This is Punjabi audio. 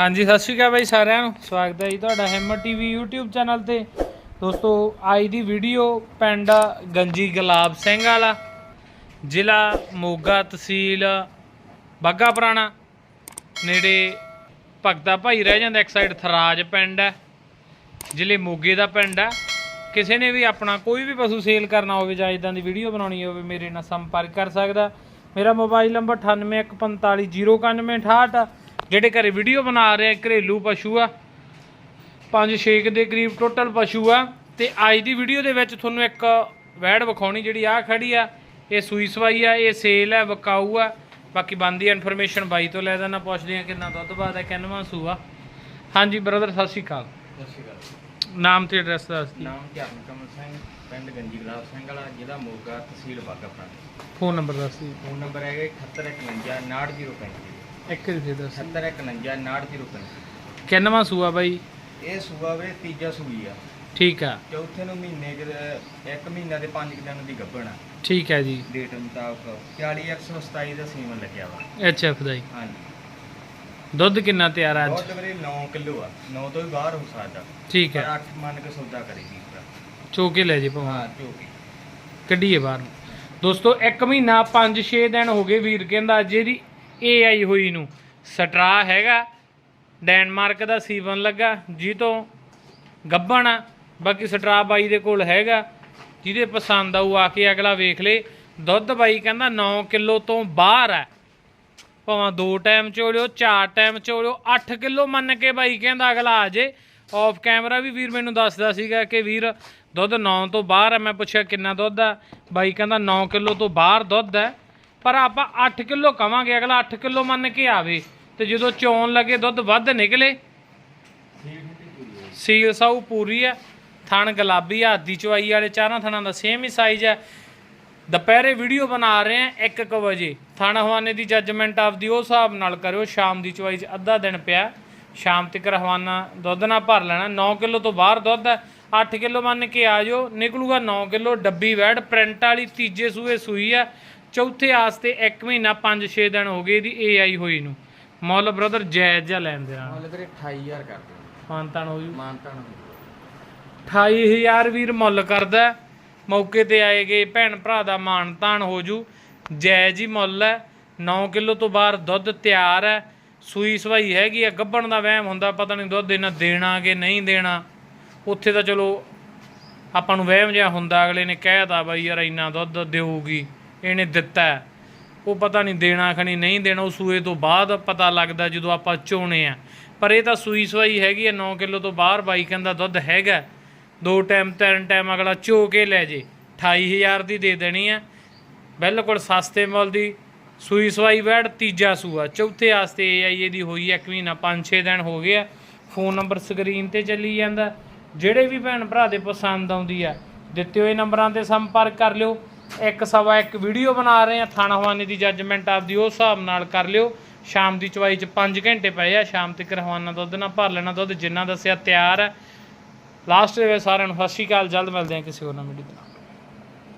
ਹਾਂਜੀ, ਸਤਿ ਸ਼੍ਰੀ ਅਕਾਲ ਬਾਈ ਸਾਰਿਆਂ ਨੂੰ। ਸਵਾਗਤ ਹੈ ਜੀ ਤੁਹਾਡਾ ਹਿੰਮਤ ਟੀਵੀ YouTube ਚੈਨਲ ਤੇ। ਦੋਸਤੋ, ਅੱਜ ਦੀ ਵੀਡੀਓ ਪਿੰਡ ਗੰਜੀ ਗੁਲਾਬ ਸਿੰਘ ਵਾਲਾ। ਜ਼ਿਲ੍ਹਾ ਮੋਗਾ ਤਹਿਸੀਲ ਬਾਗਾ ਪੁਰਾਣਾ। ਨੇੜੇ ਭਗਤਾ ਭਾਈ ਰਹਿ ਜਾਂਦਾ, ਇੱਕ ਸਾਈਡ ਥਰਾਜ ਪਿੰਡ ਹੈ। ਜ਼ਿਲ੍ਹੇ ਮੋਗੇ ਦਾ ਪਿੰਡ ਹੈ। ਕਿਸੇ ਨੇ ਵੀ ਆਪਣਾ ਕੋਈ ਵੀ ਪਸ਼ੂ ਸੇਲ ਕਰਨਾ ਹੋਵੇ ਜਾਂ ਇਦਾਂ ਦੀ ਵੀਡੀਓ ਬਣਾਉਣੀ ਹੋਵੇ, ਮੇਰੇ ਨਾਲ ਸੰਪਰਕ ਕਰ ਸਕਦਾ। ਮੇਰਾ ਮੋਬਾਈਲ ਨੰਬਰ 9815409168 ਜਿਹੜੇ ਘਰੇ ਵੀਡੀਓ ਬਣਾ ਰਹੇ ਆ, ਘਰੇਲੂ ਪਸ਼ੂ ਆ ਪੰਜ ਛੇ ਕੁ ਦੇ ਕਰੀਬ ਟੋਟਲ ਪਸ਼ੂ ਆ ਤੇ ਅੱਜ ਦੀ ਵੀਡੀਓ ਦੇ ਵਿੱਚ ਤੁਹਾਨੂੰ ਇੱਕ ਵੈੜ ਵਿਖਾਉਣੀ ਜਿਹੜੀ ਆ ਖੜੀ ਆ ਇਹ ਸੂਈ ਸਵਾਈ ਆ ਇਹ ਸੇਲ ਹੈ ਵਿਕਾਊ ਆ ਬਾਕੀ ਬੰਦੀ ਇਨਫੋਰਮੇਸ਼ਨ ਬਾਈ ਤੋਂ ਲੈ ਦੇਣਾ ਪੁੱਛਦੇ ਆ ਕਿੰਨਾ ਦੁੱਧ ਬਾਅਦ ਹੈ ਕਿੰਨਵਾਂ ਸੂਆ ਹਾਂਜੀ ਬ੍ਰਦਰ ਸਤਿ ਸ਼੍ਰੀ ਅਕਾਲ। ਸਤਿ ਸ਼੍ਰੀ ਅਕਾਲ ਨਾਮ ਤੇ ਐਡਰੈਸ ਦੱਸ ਦਿਓ। ਨਾਮ ਧਿਆਨ ਕਮਲ ਸਿੰਘ ਪਿੰਡ ਗੰਜੀ ਗੁਲਾਬ ਸਿੰਘ ਵਾਲਾ ਜ਼ਿਲ੍ਹਾ ਮੋਗਾ ਤਹਿਸੀਲ ਬਾਗਾਪੁਰਾ ਫੋਨ ਨੰਬਰ ਦੱਸ ਦਿਓ। ਫੋਨ ਨੰਬਰ ਹੈਗਾ 7151 ਇੱਕ ਵਾਰੀ ਫਿਰ ਦੱਸ। 7151 ਕਿੰਨਵਾਂ ਸੂਆ ਬਾਈ? ਇਹ ਸੂਆ ਵੇ ਤੀਜਾ ਸੂਈ ਆ। ਠੀਕ ਆ। ਚੌਥੇ ਨੂੰ ਮਹੀਨੇ ਕੁ ਦੇ- ਇੱਕ ਮਹੀਨਾ ਦੇ 5 ਦਿਨ ਦੀ ਗੱਭਣ ਆ। ਠੀਕ ਹੈ ਜੀ। ਡੇਟ ਮੁਤਾਬਕ 40127 ਦਾ ਸੀਮਨ ਲੱਗਿਆ ਵਾ। ਐਚ ਐਫ ਦਾ ਜੀ ਹਾਂਜੀ। ਦੁੱਧ ਕਿੰਨਾ ਤਿਆਰ ਆ ਅੱਜ? ਬਹੁਤ ਵੀਰੇ 9 ਕਿਲੋ ਆ। 9 ਤੋਂ ਵੀ ਬਾਹਰ ਹੋ ਸਕਦਾ। ਠੀਕ ਪਰ ਹੈ 8 ਮੰਨ ਕੇ ਸੌਦਾ ਕਰੇਗੀ ਭਰਾ। ਚੋਕੇ ਲੈ ਜੇ ਭਾਵੇਂ। ਹਾਂ ਝੋਕੀ ਕੱਢੀਏ ਬਾਹਰ ਨੂੰ। ਦੋਸਤੋ 1 ਮਹੀਨਾ 5-6 ਦਿਨ ਹੋ ਗਏ ਵੀਰ ਕਹਿੰਦਾ ਜਿਹਦੀ ਏ ਆਈ ਹੋਈ ਨੂੰ। ਸਟਰਾ ਹੈਗਾ। ਡੈਨਮਾਰਕ ਦਾ ਸੀਵਨ ਲੱਗਾ। ਜੀ ਤੋਂ ਗੱਬਣ ਆ। ਬਾਕੀ ਸਟਰਾ ਬਾਈ ਦੇ ਕੋਲ ਹੈਗਾ। ਜਿਹਦੇ ਪਸੰਦ ਆਊ ਆ ਕੇ ਅਗਲਾ ਵੇਖ ਲੇ। ਦੁੱਧ ਬਾਈ ਕਹਿੰਦਾ 9 ਕਿਲੋ ਤੋਂ ਬਾਹਰ ਹੈ ਭਾਵੇਂ ਦੋ ਟਾਈਮ ਚੋਲਿਓ, ਚਾਰ ਟਾਈਮ ਚੋਲਿਓ 8 ਕਿਲੋ ਮੰਨ ਕੇ ਬਾਈ ਕਹਿੰਦਾ ਅਗਲਾ ਆ ਜੇ। ਆਫ ਕੈਮਰਾ ਵੀ ਵੀਰ ਮੈਨੂੰ ਦੱਸਦਾ ਸੀਗਾ ਕਿ ਵੀਰ ਦੁੱਧ 9 ਤੋਂ ਬਾਹਰ ਹੈ ਮੈਂ ਪੁੱਛਿਆ ਕਿੰਨਾ ਦੁੱਧ ਆ। ਬਾਈ ਕਹਿੰਦਾ 9 ਕਿਲੋ ਤੋਂ ਬਾਹਰ ਦੁੱਧ ਹੈ ਪਰ ਆਪਾਂ 8 ਕਿਲੋ ਕਵਾਂਗੇ, ਅਗਲਾ 8 ਕਿਲੋ ਮੰਨ ਕੇ ਆਵੇ। ਤੇ ਜਦੋਂ ਚੋਣ ਲੱਗੇ, ਦੁੱਧ ਵੱਧ ਨਿਕਲੇ। ਸੀਲ ਸਾਊ ਪੂਰੀ ਆ ਥਣ ਗੁਲਾਬੀ ਆ ਦੀ ਚਵਾਈ ਵਾਲੇ ਚਾਰਾਂ ਥਣਾਂ ਦਾ ਸੇਮ ਹੀ ਸਾਈਜ਼ ਹੈ ਦੁਪਹਿਰੇ ਵੀਡੀਓ ਬਣਾ ਰਹੇ ਆ 1:00 ਵਜੇ। ਥਣ ਹਵਾਨੇ ਦੀ ਜੱਜਮੈਂਟ ਆਪਦੀ ਉਹ ਹਿਸਾਬ ਨਾਲ ਕਰਿਓ, ਸ਼ਾਮ ਦੀ ਚਵਾਈ 'ਚ ਅੱਧਾ ਦਿਨ ਪਿਆ। ਸ਼ਾਮ ਤੱਕ ਹਵਾਨਾ ਦੁੱਧ ਨਾਲ ਭਰ ਲੈਣਾ। 9 ਕਿਲੋ ਤੋਂ ਬਾਹਰ ਦੁੱਧ ਹੈ 8 ਕਿਲੋ ਮੰਨ ਕੇ ਆ ਜਾਓ। ਨਿਕਲੂਗਾ 9 ਕਿਲੋ ਡੱਬੀ ਵੈੜ। ਪ੍ਰਿੰਟ ਵਾਲੀ ਤੀਜੇ ਸੂਏ ਸੂਈ ਆ ਚੌਥੇ ਆਸਤੇ 1 ਮਹੀਨਾ 5-6 ਦਿਨ ਹੋ ਗਏ ਇਹਦੀ ਏਆਈ ਹੋਈ ਨੂੰ। ਮੁੱਲ ਬ੍ਰਦਰ ਜਾਇਜ਼ ਜਿਹਾ ਲੈਣ ਦੇ ਨਾਲ ਮੁੱਲ ਵੀਰੇ 28000 ਕਰ ਦਿਓ। ਮਾਨਤਾਨ ਹੋ ਜੂ। ਮਾਨਤਾ ਨੂੰ 28000 ਵੀਰ ਮੁੱਲ ਕਰਦਾ। ਹੈ। ਮੌਕੇ ਤੇ ਆਏਗੇ ਭੈਣ ਭਰਾ ਦਾ ਮਾਣ ਤਾਣ ਹੋ ਜੂ। ਜਾਇਜ਼ ਹੀ ਮੁੱਲ ਹੈ। 9 ਕਿਲੋ ਤੋਂ ਬਾਹਰ ਦੁੱਧ ਤਿਆਰ ਹੈ। ਸੂਈ ਸਵਾਈ ਹੈਗੀ ਆ ਗੱਬਣ ਦਾ ਵਹਿਮ ਹੁੰਦਾ। ਪਤਾ ਨਹੀਂ ਦੁੱਧ ਇਹਨਾਂ ਦੇਣਾ ਕਿ ਨਹੀਂ ਦੇਣਾ। ਉੱਥੇ ਤਾਂ ਚਲੋ ਆਪਾਂ ਨੂੰ ਵਹਿਮ ਜਿਹਾ ਹੁੰਦਾ। ਅਗਲੇ ਨੇ ਕਹਿਤਾ ਬਾਈ ਯਾਰ ਇੰਨਾ ਦੁੱਧ ਦੇਊਗੀ। ਇਹਨੇ ਦਿੱਤਾ ਉਹ ਪਤਾ ਨਹੀਂ ਦੇਣਾ ਖਣੀ ਨਹੀਂ ਦੇਣਾ, ਉਹ ਸੂਏ ਤੋਂ ਬਾਅਦ ਪਤਾ ਲੱਗਦਾ ਜਦੋਂ ਆਪਾਂ ਚੋਣੇ ਆ। ਪਰ ਇਹ ਤਾਂ ਸੂਈ ਸਵਾਈ ਹੈਗੀ ਹੈ 9 ਕਿਲੋ ਤੋਂ ਬਾਹਰ ਬਾਈ ਦਾ ਦੁੱਧ ਹੈਗਾ ਦੋ ਟਾਈਮ, ਤਿੰਨ ਟਾਈਮ ਅਗਲਾ ਚੋ ਕੇ ਲੈ ਜੇ। 28000 ਦੀ ਦੇ ਦੇਣੀ ਆ ਬਿਲਕੁਲ ਸਸਤੇ ਮੁੱਲ ਦੀ ਸੂਈ ਸਵਾਈ ਵੈੜ, ਤੀਜਾ ਸੂਆ। ਚੌਥੇ ਆਸਤੇ ਆਈ ਦੀ ਹੋਈ ਹੈ, ਇੱਕ ਮਹੀਨਾ 5-6 ਦਿਨ ਹੋ ਗਏ ਆ। ਫੋਨ ਨੰਬਰ ਸਕਰੀਨ ਤੇ ਚੱਲੀ ਜਾਂਦਾ। ਜਿਹੜੇ ਵੀ ਭੈਣ ਭਰਾ ਦੇ ਪਸੰਦ ਆਉਂਦੀ ਆ, ਦਿੱਤੇ ਹੋਏ ਨੰਬਰਾਂ ਤੇ ਸੰਪਰਕ ਕਰ ਲਿਓ। ਇੱਕ ਸਵਾ ਇੱਕ ਵੀਡੀਓ ਬਣਾ ਰਹੇ ਆ ਥਾਣਾ ਹਵਾਨੇ ਦੀ ਜੱਜਮੈਂਟ ਆਪਦੀ ਉਸ ਹਿਸਾਬ ਨਾਲ ਕਰ ਲਿਓ। ਸ਼ਾਮ ਦੀ ਚਵਾਈ ਚ 5 ਘੰਟੇ ਪਏ ਆ। ਸ਼ਾਮ ਤੱਕ ਹਵਾਨਾ ਦੁੱਧ ਨਾ ਭਰ ਲੈਣਾ ਦੁੱਧ, ਜਿੰਨਾ ਦੱਸਿਆ ਤਿਆਰ ਹੈ ਲਾਸਟ ਦੇ ਵਿੱਚ ਸਾਰਿਆਂ ਨੂੰ ਸਤਿ ਸ਼੍ਰੀ ਅਕਾਲ। ਜਲਦ ਮਿਲਦੇ ਹਾਂ ਕਿਸੇ ਹੋਰ ਨਵੀਂ ਵੀਡੀਓ ਨਾਲ